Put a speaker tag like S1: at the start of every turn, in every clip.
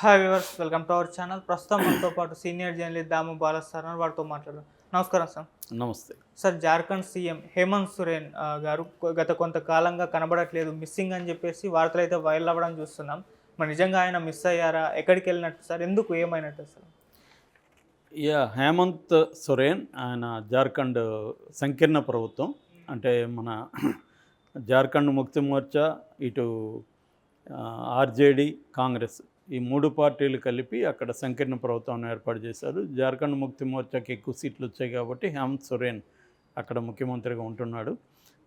S1: Hi viewers welcome to our channel ప్రస్తుతం మనతో పాటు సీనియర్ జర్నలిస్ట్ దాము బాలసార్ అని వారితో మాట్లాడారు నమస్కారం సార్.
S2: నమస్తే.
S1: సార్ జార్ఖండ్ సీఎం హేమంత్ సోరెన్ గారు గత కొంతకాలంగా కనబడట్లేదు. మిస్సింగ్ అని చెప్పేసి వార్తలు అయితే వైరల్ అవ్వడం చూస్తున్నాం. మరి నిజంగా ఆయన మిస్ అయ్యారా? ఎక్కడికి వెళ్ళినట్టు సార్? ఎందుకు ఏమైనట్టు సార్?
S2: యా హేమంత్ సొరేన్ ఆయన జార్ఖండ్ సంకీర్ణ ప్రభుత్వం. అంటే మన జార్ఖండ్ ముక్తి మోర్చా ఇటు ఆర్జేడి కాంగ్రెస్ ఈ మూడు పార్టీలు కలిపి అక్కడ సంకీర్ణ ప్రభుత్వాన్ని ఏర్పాటు చేశారు. జార్ఖండ్ ముక్తి మోర్చాకి ఎక్కువ సీట్లు వచ్చాయి కాబట్టి హేమంత్ సొరేన్ అక్కడ ముఖ్యమంత్రిగా ఉంటున్నాడు.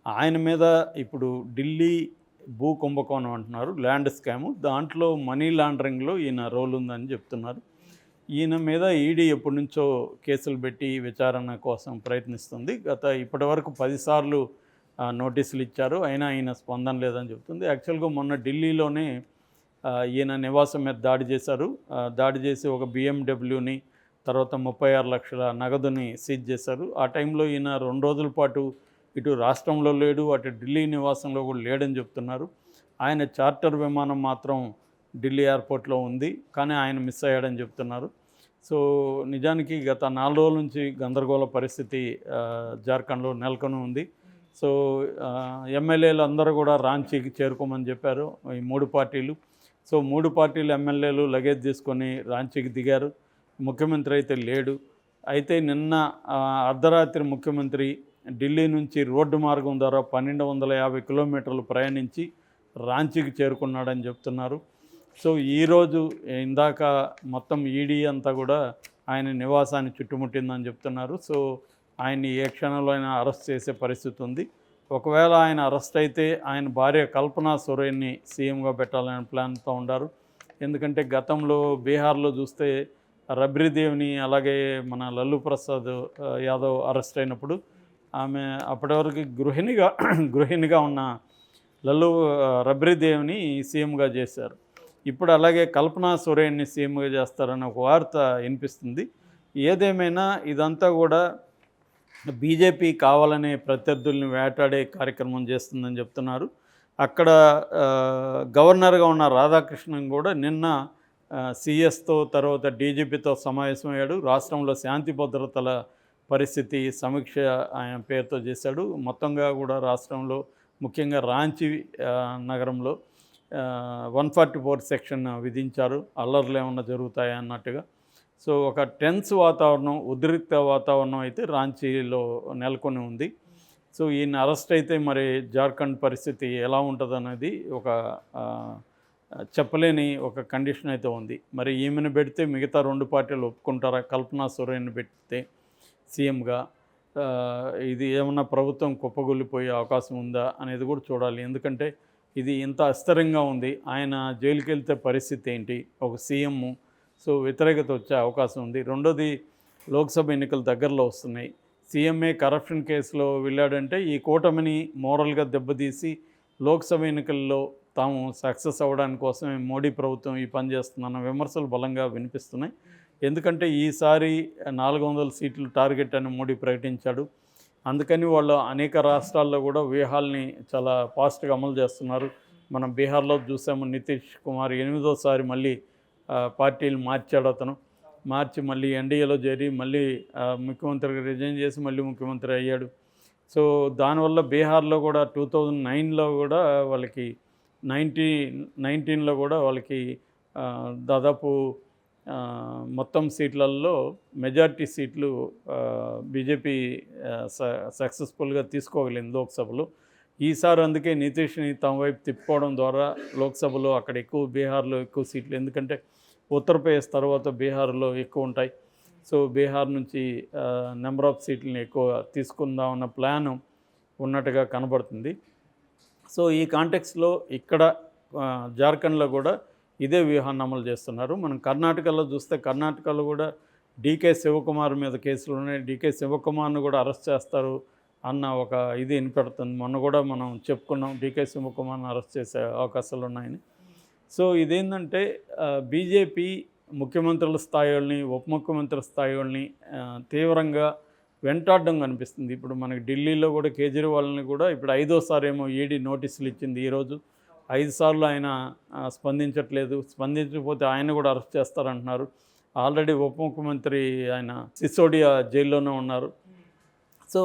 S2: ఆయన మీద ఇప్పుడు ఢిల్లీ భూ కుంభకోణం అంటున్నారు ల్యాండ్ స్కాము. దాంట్లో మనీ లాండరింగ్లో ఈయన రోల్ ఉందని చెప్తున్నారు. ఈయన మీద ఈడీ ఎప్పటి నుంచో కేసులు పెట్టి విచారణ కోసం ప్రయత్నిస్తుంది. గత ఇప్పటివరకు పదిసార్లు నోటీసులు ఇచ్చారు. అయినా ఈయన స్పందన లేదని చెప్తుంది. యాక్చువల్గా మొన్న ఢిల్లీలోనే ఈయన నివాసం మీద దాడి చేశారు. దాడి చేసి ఒక బిఎండబ్ల్యూని తర్వాత ముప్పై ఆరు లక్షల నగదుని సీజ్ చేశారు. ఆ టైంలో ఈయన రెండు రోజుల పాటు ఇటు రాష్ట్రంలో లేడు అటు ఢిల్లీ నివాసంలో కూడా లేడని చెప్తున్నారు. ఆయన చార్టర్ విమానం మాత్రం ఢిల్లీ ఎయిర్పోర్ట్లో ఉంది కానీ ఆయన మిస్ అయ్యాడని చెప్తున్నారు. సో నిజానికి గత నాలుగు రోజుల నుంచి గందరగోళ పరిస్థితి జార్ఖండ్లో నెలకొని ఉంది. సో ఎమ్మెల్యేలు అందరూ కూడా రాంచీకి చేరుకోమని చెప్పారు ఈ మూడు పార్టీలు. సో మూడు పార్టీలు ఎమ్మెల్యేలు లగేజ్ తీసుకొని రాంచీకి దిగారు. ముఖ్యమంత్రి అయితే లేడు. అయితే నిన్న అర్ధరాత్రి ముఖ్యమంత్రి ఢిల్లీ నుంచి రోడ్డు మార్గం ద్వారా పన్నెండు వందల యాభై కిలోమీటర్లు ప్రయాణించి రాంచీకి చేరుకున్నాడని చెప్తున్నారు. సో ఈరోజు ఇందాక మొత్తం ఈడీ అంతా కూడా ఆయన నివాసాన్ని చుట్టుముట్టిందని చెప్తున్నారు. సో ఆయన్ని ఏ క్షణంలో అయినా అరెస్ట్ చేసే పరిస్థితి ఉంది. ఒకవేళ ఆయన అరెస్ట్ అయితే ఆయన భార్య కల్పనా సొరేన్ని సీఎంగా పెట్టాలనే ప్లాన్తో ఉండారు. ఎందుకంటే గతంలో బీహార్లో చూస్తే రబ్రీదేవ్ని అలాగే మన లల్లు ప్రసాద్ యాదవ్ అరెస్ట్ అయినప్పుడు ఆమె అప్పటి వరకు గృహిణిగా గృహిణిగా ఉన్న లల్లు ఆ, రబ్రీదేవ్ని సీఎంగా చేశారు. ఇప్పుడు అలాగే కల్పనా సొరేన్ని సీఎంగా చేస్తారని ఒక వార్త వినిపిస్తుంది. ఏదేమైనా ఇదంతా కూడా బీజేపీ కావాలనే ప్రత్యర్థుల్ని వేటాడే కార్యక్రమం చేస్తుందని చెప్తున్నారు. అక్కడ గవర్నర్గా ఉన్న రాధాకృష్ణన్ కూడా నిన్న సిఎస్తో తర్వాత డీజీపీతో సమావేశమయ్యాడు. రాష్ట్రంలో శాంతి భద్రతల పరిస్థితి సమీక్ష ఆయన పేరుతో చేశాడు. మొత్తంగా కూడా రాష్ట్రంలో ముఖ్యంగా రాంచి నగరంలో వన్ ఫార్టీ ఫోర్ సెక్షన్ విధించారు. అల్లర్లు ఏమన్నా జరుగుతాయా అన్నట్టుగా. సో ఒక టెన్స్ వాతావరణం ఉద్రిక్త వాతావరణం అయితే రాంచీలో నెలకొని ఉంది. సో ఈయన అరెస్ట్ అయితే మరి జార్ఖండ్ పరిస్థితి ఎలా ఉంటుందనేది ఒక చెప్పలేని ఒక కండిషన్ అయితే ఉంది. మరి ఈమెను పెడితే మిగతా రెండు పార్టీలు ఒప్పుకుంటారా? కల్పనా సొరేన్ పెడితే సీఎంగా ఇది ఏమన్నా ప్రభుత్వం కుప్పగొల్లిపోయే అవకాశం ఉందా అనేది కూడా చూడాలి. ఎందుకంటే ఇది ఇంత అస్థిరంగా ఉంది. ఆయన జైలుకి వెళ్తే పరిస్థితి ఏంటి? ఒక సీఎం సో వ్యతిరేకత వచ్చే అవకాశం ఉంది. రెండోది లోక్సభ ఎన్నికలు దగ్గరలో వస్తున్నాయి. సీఎంఏ కరప్షన్ కేసులో వెళ్ళాడంటే ఈ కూటమిని మోరల్గా దెబ్బతీసి లోక్సభ ఎన్నికల్లో తాము సక్సెస్ అవ్వడానికి కోసమే మోడీ ప్రభుత్వం ఈ పని చేస్తుందన్న విమర్శలు బలంగా వినిపిస్తున్నాయి. ఎందుకంటే ఈసారి నాలుగు వందల సీట్లు టార్గెట్ అని మోడీ ప్రకటించాడు. అందుకని వాళ్ళు అనేక రాష్ట్రాల్లో కూడా వ్యూహాల్ని చాలా ఫాస్ట్గా అమలు చేస్తున్నారు. మనం బీహార్లో చూసాము నితీష్ కుమార్ ఎనిమిదోసారి మళ్ళీ పార్టీలు మార్చాడు అతను. మార్చి మళ్ళీ ఎన్డీఏలో చేరి మళ్ళీ ముఖ్యమంత్రిగా రిజైన్ చేసి మళ్ళీ ముఖ్యమంత్రి అయ్యాడు. సో దానివల్ల బీహార్లో కూడా టూ థౌజండ్ నైన్లో కూడా వాళ్ళకి నైన్టీ నైన్టీన్లో కూడా వాళ్ళకి దాదాపు మొత్తం సీట్లలో మెజారిటీ సీట్లు బీజేపీ సక్సెస్ఫుల్గా తీసుకోగలిగింది లోక్సభలో. ఈసారి అందుకే నితీష్ని తమ వైపు తిప్పుకోవడం ద్వారా లోక్సభలో అక్కడ ఎక్కువ బీహార్లో ఎక్కువ సీట్లు. ఎందుకంటే ఉత్తరప్రదేశ్ తర్వాత బీహార్లో ఎక్కువ ఉంటాయి. సో బీహార్ నుంచి నెంబర్ ఆఫ్ సీట్లని ఎక్కువ తీసుకుందాం అన్న ప్లాన్ ఉన్నట్టుగా కనబడుతుంది. సో ఈ కాంటెక్స్లో ఇక్కడ జార్ఖండ్లో కూడా ఇదే వ్యూహాన్ని అమలు చేస్తున్నారు. మనం కర్ణాటకలో చూస్తే కర్ణాటకలో కూడా డీకే శివకుమార్ మీద కేసులు ఉన్నాయి. డీకే శివకుమార్ను కూడా అరెస్ట్ చేస్తారు అన్న ఒక ఇది వినిపెడుతుంది. మొన్న కూడా మనం చెప్పుకున్నాం డీకే శివకుమార్ని అరెస్ట్ చేసే అవకాశాలు ఉన్నాయని. సో ఇదేంటంటే బీజేపీ ముఖ్యమంత్రుల స్థాయిల్ని ఉప ముఖ్యమంత్రుల స్థాయిల్ని తీవ్రంగా వెంటాడడం కనిపిస్తుంది. ఇప్పుడు మనకి ఢిల్లీలో కూడా కేజ్రీవాల్ని కూడా ఇప్పుడు ఐదోసారి ఏమో ఈడీ నోటీసులు ఇచ్చింది ఈరోజు. ఐదు సార్లు ఆయన స్పందించట్లేదు. స్పందించకపోతే ఆయన కూడా అరెస్ట్ చేస్తారంటున్నారు. ఆల్రెడీ ఉప ముఖ్యమంత్రి ఆయన సిసోడియా జైల్లోనే ఉన్నారు. సో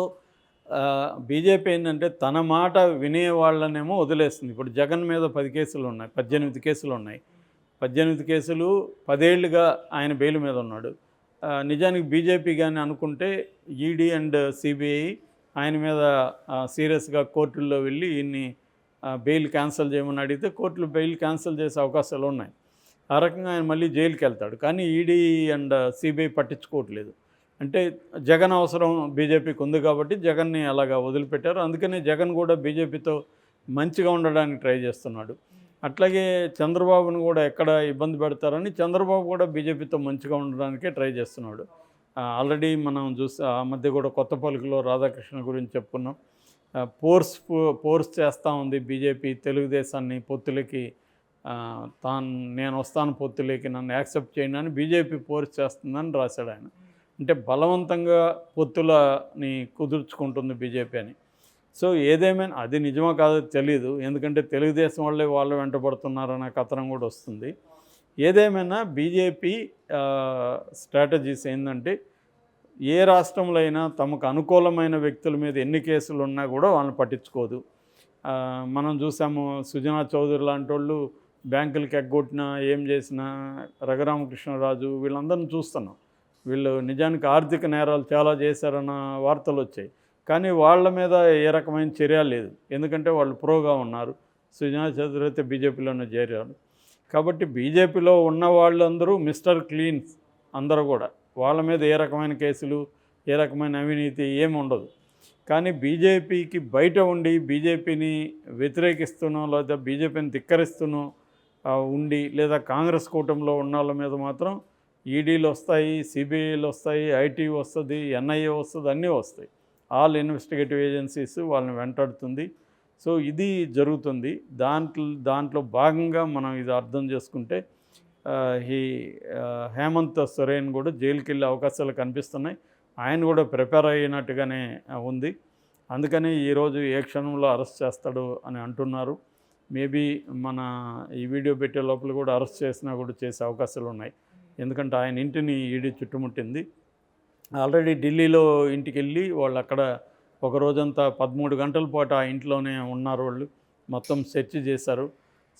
S2: బీజేపీ ఏంటంటే తన మాట వినే వాళ్ళనేమో వదిలేస్తుంది. ఇప్పుడు జగన్ మీద పది కేసులు ఉన్నాయి పద్దెనిమిది కేసులు ఉన్నాయి. పద్దెనిమిది కేసులు పదేళ్ళుగా ఆయన బెయిల్ మీద ఉన్నాడు. నిజానికి బీజేపీ కానీ అనుకుంటే ఈడీ అండ్ సిబిఐ ఆయన మీద సీరియస్గా కోర్టుల్లో వెళ్ళి ఈయన్ని బెయిల్ క్యాన్సిల్ చేయమని అడిగితే కోర్టులు బెయిల్ క్యాన్సిల్ చేసే అవకాశాలు ఉన్నాయి. ఆ రకంగా ఆయన మళ్ళీ జైలుకి వెళ్తాడు కానీ ఈడీ అండ్ సిబిఐ పట్టించుకోవట్లేదు. అంటే జగన్ అవసరం బీజేపీకి ఉంది కాబట్టి జగన్ని అలాగా వదిలిపెట్టారు. అందుకనే జగన్ కూడా బీజేపీతో మంచిగా ఉండడానికి ట్రై చేస్తున్నాడు. అట్లాగే చంద్రబాబును కూడా ఎక్కడ ఇబ్బంది పెడతారని చంద్రబాబు కూడా బీజేపీతో మంచిగా ఉండడానికే ట్రై చేస్తున్నాడు. ఆల్రెడీ మనం చూసి ఆ మధ్య కూడా కొత్త పలుకులో రాధాకృష్ణ గురించి చెప్పుకున్నాం. ఫోర్స్ ఫోర్స్ పోర్స్ చేస్తూ ఉంది బీజేపీ తెలుగుదేశాన్ని పొత్తులకి. తాను నేను వస్తాను పొత్తులకి నన్ను యాక్సెప్ట్ చేయండి అని బీజేపీ పోర్స్ చేస్తుందని రాశాడు ఆయన. అంటే బలవంతంగా పొత్తులని కుదుర్చుకుంటుంది బీజేపీ అని. సో ఏదేమైనా అది నిజమా కాదో తెలియదు ఎందుకంటే తెలుగుదేశం వాళ్ళే వాళ్ళు వెంటబడుతున్నారన్న కథనం కూడా వస్తుంది. ఏదేమైనా బీజేపీ స్ట్రాటజీస్ ఏంటంటే ఏ రాష్ట్రంలో అయినా తమకు అనుకూలమైన వ్యక్తుల మీద ఎన్ని కేసులు ఉన్నా కూడా వాళ్ళని పట్టించుకోదు. మనం చూసాము సుజనా చౌదరి లాంటి వాళ్ళు బ్యాంకులకి ఎగ్గొట్టినా ఏం చేసినా రఘురామకృష్ణరాజు వీళ్ళందరిని చూస్తున్నాం. వీళ్ళు నిజానికి ఆర్థిక నేరాలు చాలా చేశారన్న వార్తలు వచ్చాయి. కానీ వాళ్ళ మీద ఏ రకమైన చర్య లేదు. ఎందుకంటే వాళ్ళు ప్రోగా ఉన్నారు. సుజనా చౌదరి అయితే బీజేపీలోనే చేరారు. కాబట్టి బీజేపీలో ఉన్న వాళ్ళందరూ మిస్టర్ క్లీన్స్ అందరూ కూడా. వాళ్ళ మీద ఏ రకమైన కేసులు ఏ రకమైన అవినీతి ఏమి ఉండదు. కానీ బీజేపీకి బయట ఉండి బీజేపీని వ్యతిరేకిస్తూనో లేదా బీజేపీని ధిక్కరిస్తూనో ఉండి లేదా కాంగ్రెస్ కూటమిలో ఉన్న వాళ్ళ మీద మాత్రం ఈడీలు వస్తాయి సిబిఐలు వస్తాయి ఐటీ వస్తుంది ఎన్ఐఏ వస్తుంది అన్నీ వస్తాయి. ఆల్ ఇన్వెస్టిగేటివ్ ఏజెన్సీస్ వాళ్ళని వెంటాడుతుంది. సో ఇది జరుగుతుంది. దాంట్లో దాంట్లో భాగంగా మనం ఇది అర్థం చేసుకుంటే ఈ హేమంత్ సొరేన్ కూడా జైలుకి వెళ్ళే అవకాశాలు కనిపిస్తున్నాయి. ఆయన కూడా ప్రిపేర్ అయినట్టుగానే ఉంది. అందుకని ఈరోజు ఏ క్షణంలో అరెస్ట్ చేస్తాడు అని అంటున్నారు. మేబీ మన ఈ వీడియో పెట్టే లోపల కూడా అరెస్ట్ చేసినా కూడా చేసే అవకాశాలు ఉన్నాయి. ఎందుకంటే ఆయన ఇంటిని ఈడీ చుట్టుముట్టింది. ఆల్రెడీ ఢిల్లీలో ఇంటికి వెళ్ళి వాళ్ళు అక్కడ ఒక రోజంతా పదమూడు గంటల పాటు ఆ ఇంట్లోనే ఉన్నారు వాళ్ళు. మొత్తం సెర్చ్ చేశారు.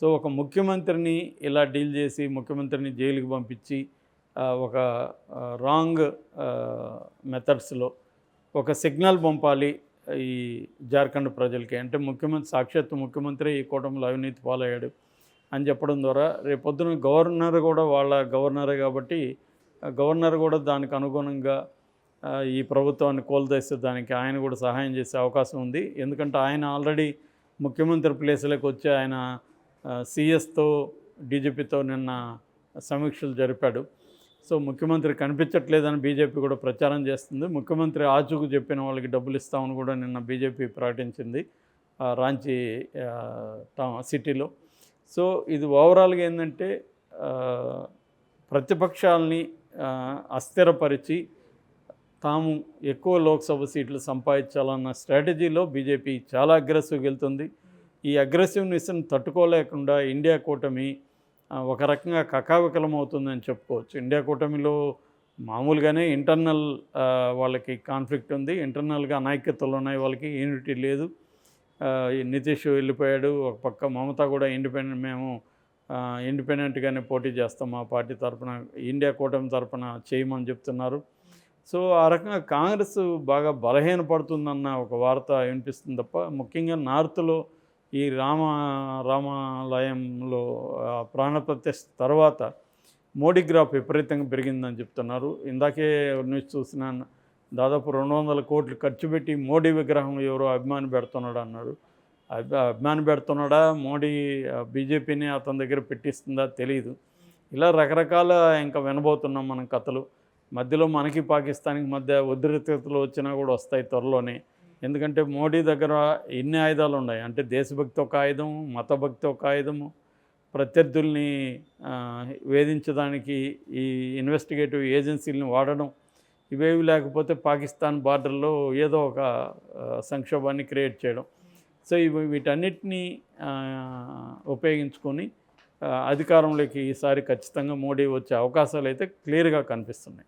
S2: సో ఒక ముఖ్యమంత్రిని ఇలా డీల్ చేసి ముఖ్యమంత్రిని జైలుకి పంపించి ఒక రాంగ్ మెథడ్స్లో ఒక సిగ్నల్ పంపాలి ఈ జార్ఖండ్ ప్రజలకి. అంటే ముఖ్యమంత్రి సాక్షాత్ ముఖ్యమంత్రి ఈ కూటమిలో అవినీతి పాలయ్యాడు. అని చెప్పడం ద్వారా రేపొద్దున గవర్నర్ కూడా వాళ్ళ గవర్నరే కాబట్టి గవర్నర్ కూడా దానికి అనుగుణంగా ఈ ప్రభుత్వాన్ని కోల్దేస్తే దానికి ఆయన కూడా సహాయం చేసే అవకాశం ఉంది. ఎందుకంటే ఆయన ఆల్రెడీ ముఖ్యమంత్రి ప్లేస్లోకి వచ్చి ఆయన సిఎస్తో డీజీపీతో నిన్న సమీక్షలు జరిపాడు. సో ముఖ్యమంత్రి కనిపించట్లేదని బీజేపీ కూడా ప్రచారం చేస్తుంది. ముఖ్యమంత్రి ఆచూకు చెప్పిన వాళ్ళకి డబ్బులు ఇస్తామని కూడా నిన్న బీజేపీ ప్రకటించింది రాంచీ సిటీలో. సో ఇది ఓవరాల్గా ఏంటంటే ప్రతిపక్షాలని అస్థిరపరిచి తాము ఎక్కువ లోక్సభ సీట్లు సంపాదించాలన్న స్ట్రాటజీలో బీజేపీ చాలా అగ్రెసివ్గా వెళ్తుంది. ఈ అగ్రెసివ్నెస్ని తట్టుకోలేకుండా ఇండియా కూటమి ఒక రకంగా కకావికలం అవుతుందని చెప్పుకోవచ్చు. ఇండియా కూటమిలో మామూలుగానే ఇంటర్నల్ వాళ్ళకి కాన్ఫ్లిక్ట్ ఉంది. ఇంటర్నల్గా అనైక్యతలు ఉన్నాయి వాళ్ళకి యూనిటీ లేదు. నితీష్ వెళ్ళిపోయాడు. ఒక పక్క మమత కూడా ఇండిపెండెంట్ మేము ఇండిపెండెంట్గానే పోటీ చేస్తాం మా పార్టీ తరఫున ఇండియా కూటమి తరఫున చేయమని చెప్తున్నారు. సో ఆ రకంగా కాంగ్రెస్ బాగా బలహీనపడుతుందన్న ఒక వార్త వినిపిస్తుంది తప్ప ముఖ్యంగా నార్త్లో ఈ రామ రామాలయంలో ఆ, ప్రాణప్రతిష్ఠ తర్వాత మోడీ గ్రాఫ్ విపరీతంగా పెరిగిందని చెప్తున్నారు. ఇందాకే న్యూస్ చూసినాను దాదాపు రెండు వందల కోట్లు ఖర్చు పెట్టి మోడీ విగ్రహం ఎవరో అభిమాని పెడుతున్నాడు అన్నారు అభిమాని పెడుతున్నాడా? మోడీ బీజేపీని అతని దగ్గర పెట్టిస్తుందా తెలియదు ఇలా రకరకాల ఇంకా వినబోతున్నాం మనం కథలు. మధ్యలో మనకి పాకిస్తాన్కి మధ్య ఉద్రిక్తతలు వచ్చినా కూడా వస్తాయి త్వరలోనే. ఎందుకంటే మోడీ దగ్గర ఎన్ని ఆయుధాలు ఉన్నాయి? అంటే దేశభక్తి ఒక ఆయుధం మతభక్తి ఒక ఆయుధము. ప్రత్యర్థుల్ని వేధించడానికి ఈ ఇన్వెస్టిగేటివ్ ఏజెన్సీలను వాడడం ఇవేవి లేకపోతే పాకిస్తాన్ బార్డర్లో ఏదో ఒక సంక్షోభాన్ని క్రియేట్ చేయడం. సో ఇవి వీటన్నిటినీ ఉపయోగించుకొని అధికారంలోకి ఈసారి ఖచ్చితంగా మోడీ వచ్చే అవకాశాలు అయితే క్లియర్గా కనిపిస్తున్నాయి.